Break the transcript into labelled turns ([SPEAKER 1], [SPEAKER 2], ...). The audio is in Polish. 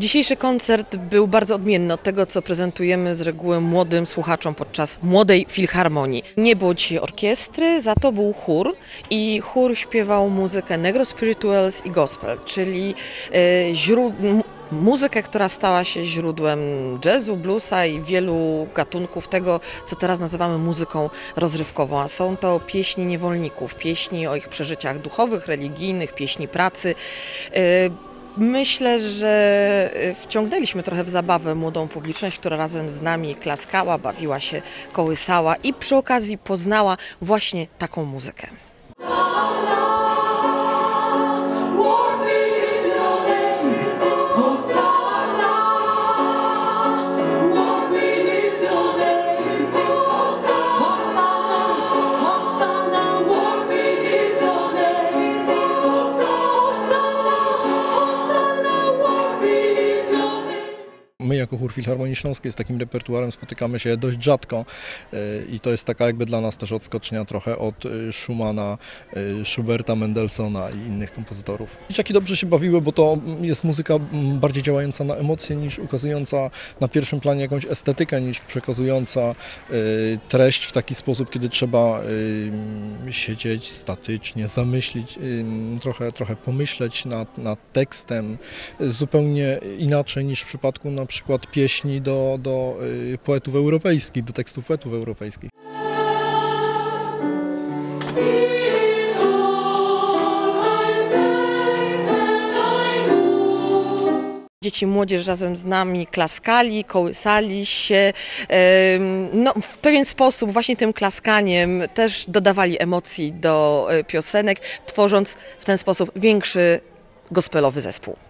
[SPEAKER 1] Dzisiejszy koncert był bardzo odmienny od tego, co prezentujemy z reguły młodym słuchaczom podczas młodej filharmonii. Nie było dzisiaj orkiestry, za to był chór i chór śpiewał muzykę negro spirituals i gospel, czyli e, m- muzykę, która stała się źródłem jazzu, bluesa i wielu gatunków tego, co teraz nazywamy muzyką rozrywkową. A są to pieśni niewolników, pieśni o ich przeżyciach duchowych, religijnych, pieśni pracy. Myślę, że y, wciągnęliśmy trochę w zabawę młodą publiczność, która razem z nami klaskała, bawiła się, kołysała i przy okazji poznała właśnie taką muzykę.
[SPEAKER 2] My jako Chór Filharmonii Śląskiej z takim repertuarem spotykamy się dość rzadko y, i to jest taka jakby dla nas też odskocznia trochę od y, Schumana, y, Schuberta, Mendelssohna i innych kompozytorów. Dzieciaki dobrze się bawiły, bo to jest muzyka bardziej działająca na emocje niż ukazująca na pierwszym planie jakąś estetykę, niż przekazująca treść w taki sposób, kiedy trzeba siedzieć statycznie, zamyślić, trochę, trochę pomyśleć nad, nad tekstem, zupełnie inaczej niż w przypadku na przykład pieśni do, do y, poetów europejskich, do tekstów poetów europejskich.
[SPEAKER 3] All I.
[SPEAKER 1] Dzieci, młodzież razem z nami klaskali, kołysali się. No, w pewien sposób właśnie tym klaskaniem też dodawali emocji do e, piosenek, tworząc w ten sposób większy gospelowy zespół.